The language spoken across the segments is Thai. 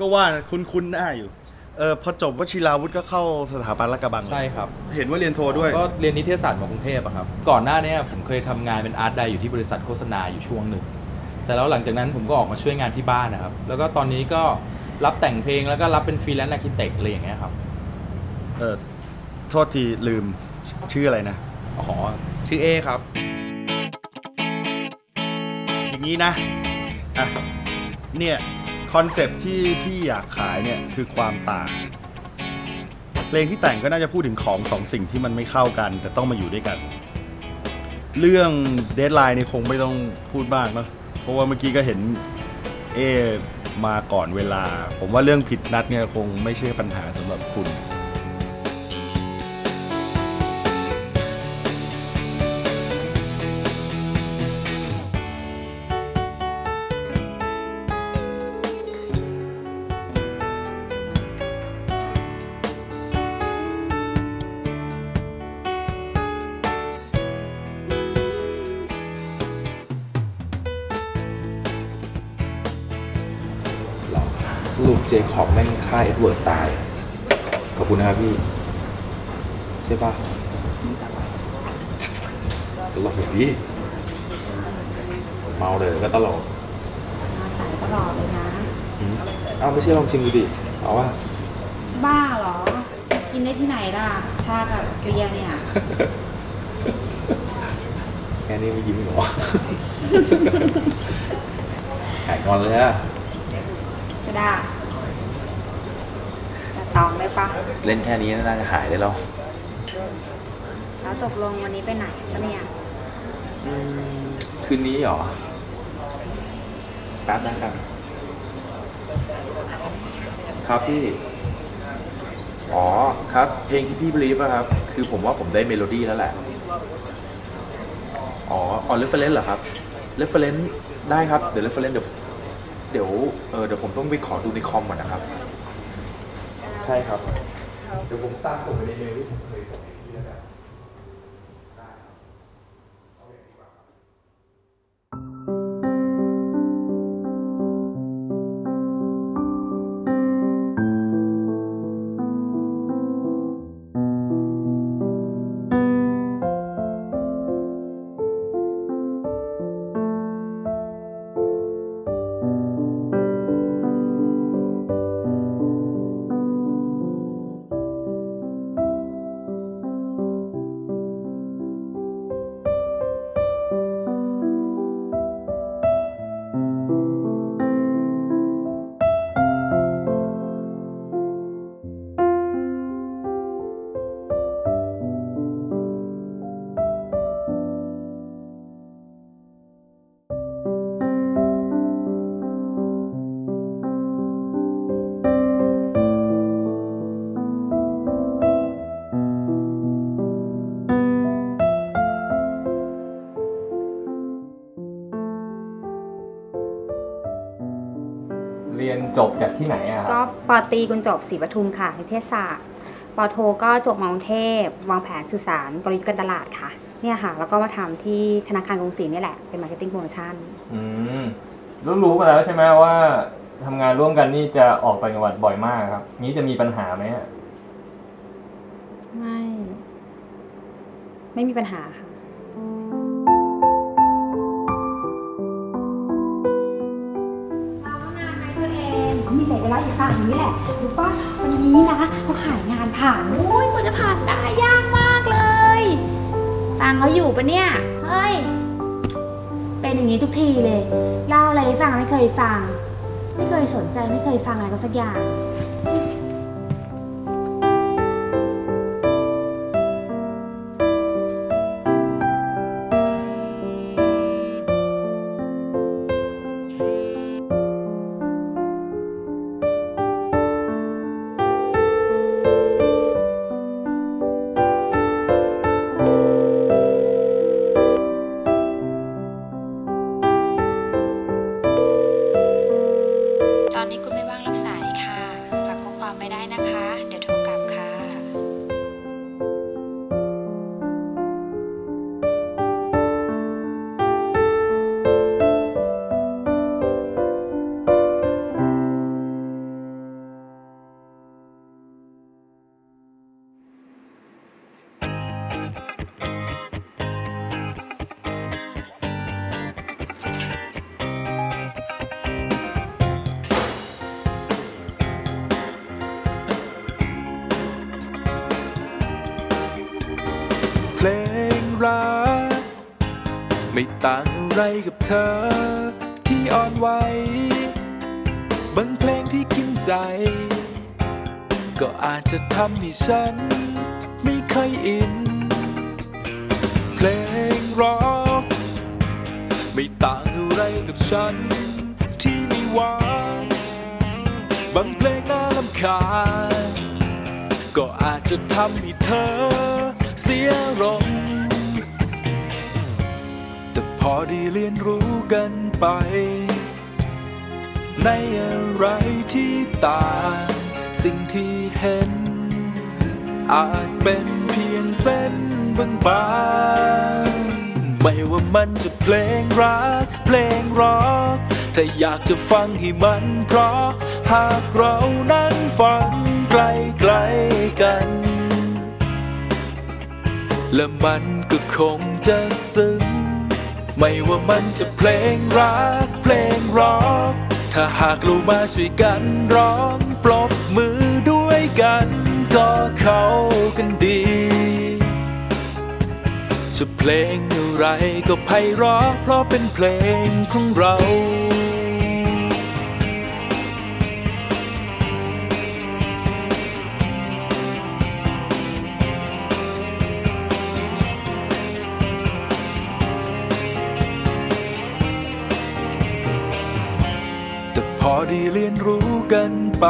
ก็ว่าคุ้นๆหน้าอยู่เออพอจบวชิราวุธก็เข้าสถาบันรักกระบังเลยใช่ครับ เห็นว่าเรียนโทด้วย ก็เรียนนิเทศศาสตร์มากรุงเทพอะครับ ก่อนหน้าเนี้ผมเคยทำงานเป็นอาร์ตไดอยู่ที่บริษัทโฆษณาอยู่ช่วงหนึ่งเสร็จแล้วหลังจากนั้นผมก็ออกมาช่วยงานที่บ้านนะครับ แล้วก็ตอนนี้ก็รับแต่งเพลงแล้วก็รับเป็นฟรีแลนซ์อาร์เคเต็กอะไรอย่างเงี้ยครับ เออโทษทีลืมชชื่ออะไรนะอ๋อชื่อเอครับ อย่างนี้นะอะเนี่ย คอนเซปที่พี่อยากขายเนี่ยคือความต่าง เพลงที่แต่งก็น่าจะพูดถึงของสองสิ่งที่มันไม่เข้ากัน แต่ต้องมาอยู่ด้วยกัน เรื่องเดทไลน์นี่คงไม่ต้องพูดมากเนาะเพราะว่าเมื่อกี้ก็เห็นเอมาก่อนเวลา ผมว่าเรื่องผิดนัดเนี่ยคงไม่ใช่ปัญหาสำหรับคุณ สรุปเจคอบแม่งฆ่าเอ็ดเวิร์ดตาย ขอบคุณนะครับพี่ ใช่ปะตลกแบบนี้เมาเลยก็ตลกมาสายตลอดเลยนะอืมเอ้าไม่ใช่ลองชิมดูดิเอาว่า บ้าเหรอ กินได้ที่ไหนล่ะ ชากับเกลียเนี่ย แค่นี้ไม่ยิ้มเหรอ หายงอนเลยอะ ก็ได้จะตองได้ปะเล่นแค่นี้น่าจะหายได้แล้วแล้วตกลงวันนี้ไปไหนปะเนี่ยคืนนี้เหรอแป๊บนะครับ ครับพี่ อ๋อครับ เพลงที่พี่บลีฟอะครับ คือผมว่าผมได้เมโลดี้แล้วแหละ อ๋ออ๋อเรฟเฟรนซ์เหรอครับเรฟเฟรนซ์ได้ครับ เดี๋ยวเรฟเฟรนซ์เดี๋ยว เดี๋ยวเออเดี๋ยวผมต้องไปขอดูในคอมก่อนนะครับ ใช่ครับ เดี๋ยวผมสร้างส่งไปในเมลที่ผมเคยส่งให้พี่แล้วกัน จบจากที่ไหนอะคก็รับปอตรีกุญจบศรีปทุมค่ะนิเทศศาสตร์ปอโทก็จบมากรุงเทพ วางแผนสื่อสารกลยุทธ์การตลาดค่ะ เนี่ยค่ะ แล้วก็มาทำที่ธนาคารกรุงศรีนี่แหละ เป็นมาร์เก็ตติ้งโปรโมชั่นอืมรู้รู้มาแล้วใช่ไหมว่าทำงานร่วมกันนี่จะออกต่างจังหวัดบ่อยมากครับ นี้จะมีปัญหาไหมอะไม่ ไม่มีปัญหาค่ะ องก็มีแต่จะเล่าให้ฟังนี่แหละรู้ป่ะวันนี้นะเขาขายงานผ่านโอ้ยกว่าจะผ่านได้ยากมากเลยฟังเขาอยู่ปะเนี่ยเฮ้ยเป็นอย่างนี้ทุกทีเลยเล่าอะไรให้ฟังไม่เคยฟัง ไม่เคยสนใจไม่เคยฟังอะไรก็สักอย่าง พลงรัก ไม่ต่างอะไรกับเธอ ที่อ่อนไหวบางเพลงที่กินใจ ก็อาจจะทำให้ฉัน ไม่เคยอิน เพลงร็อกไม่ต่างอะไรกับฉัน ที่ไมีหวานบางเพลงน่าลำคาญก็อาจจะทำให้เธอ สียลมแต่พอด้เรียนรู้กันไป ในอะไรที่ต่างสิ่งที่เห็น อาจเป็นเพียงเส้นบางๆไม่ว่ามันจะเพลงรัก เพลงร็อกถ้าอยากจะฟังให้มันเพราะ หากเรานั่งฟังไกลๆกัน และมันก็คงจะซึ้ง ไม่ว่ามันจะเพลงรัก เพลงร็อก ถ้าหากเรามาช่วยกันร้องปรบมือด้วยกัน ก็เข้ากันดี จะเพลงอะไรก็ไพเราะเพราะเป็นเพลงของเรา ไป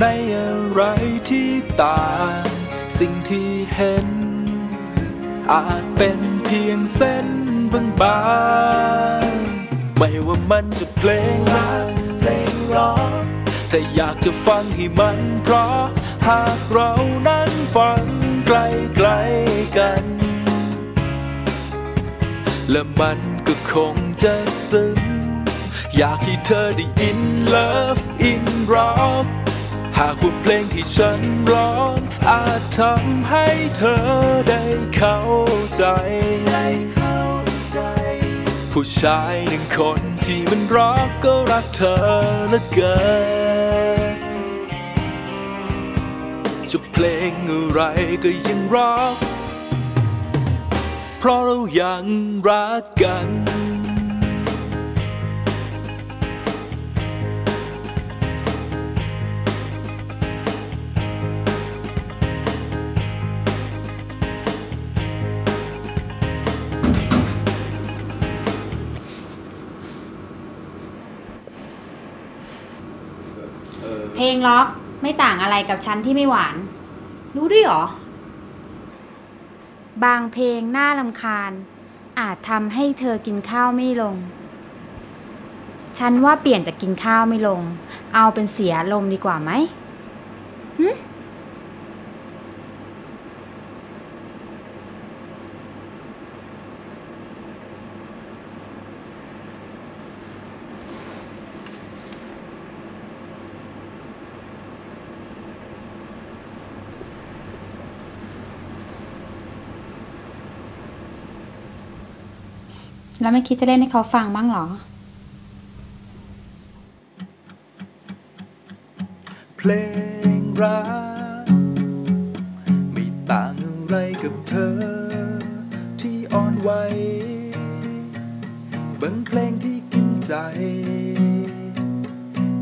ในอะไรที่ต่าง สิ่งที่เห็น อาจเป็นเพียงเส้นบางๆไม่ว่ามันจะเพลงรักเพลงร้องถ้าอยากจะฟังให้มัน เพราะหากเรานั่งฟังไกลๆกัน และมันก็คงจะซึ้ง อยากให้เธอได้อินเลิฟอินร็อกหากว่าเพลงที่ฉันร้องอาจทำให้เธอได้เข้าใจ ผู้ชายหนึ่งคนที่มันรักก็รักเธอเหลือเกินจะเพลงอะไรก็ยังรัก เพราะเรายังรักกัน งล็อกไม่ต่างอะไรกับฉันที่ไม่หวาน รู้ด้วยเหรอ บางเพลงน่าลำคาญ อาจทำให้เธอกินข้าวไม่ลง ฉันว่าเปลี่ยนจากกินข้าวไม่ลง เอาเป็นเสียลมดีกว่าไหมหึ แล้วไม่คิดจะเล่นให้เขาฟังบ้างหรอ เพลงรักไม่ต่างอะไรกับเธอ ที่อ่อนไหวบางเพลงที่กินใจ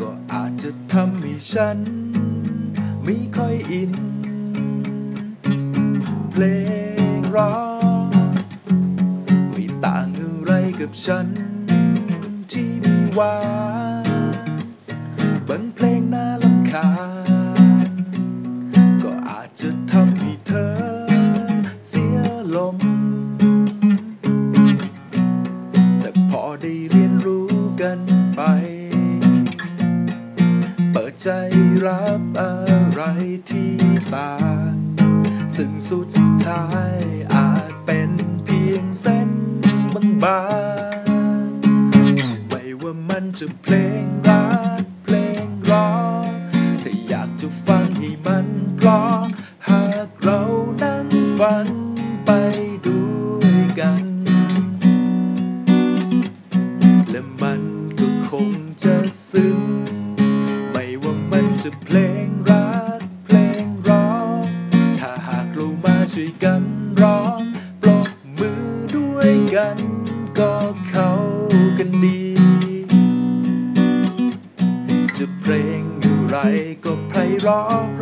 ก็อาจจะทำให้ฉัน ไม่ค่อยอิน เพลงรัก กับฉันที่มีหวานบางเพลงน่าลำคาญก็อาจจะทำให้เธอเสียลม แต่พอได้เรียนรู้กันไป เปิดใจรับอะไรที่ต่างซึ่งสุดท้ายอาจเป็นเพียงเส้นบาง จะเพลงรักเพลงร้องถ้าอยากจะฟังให้มันเพราะหากเรานั่งฟังไปด้วยกัน และมันก็คงจะซึ้งไม่ว่ามันจะเพลง Long.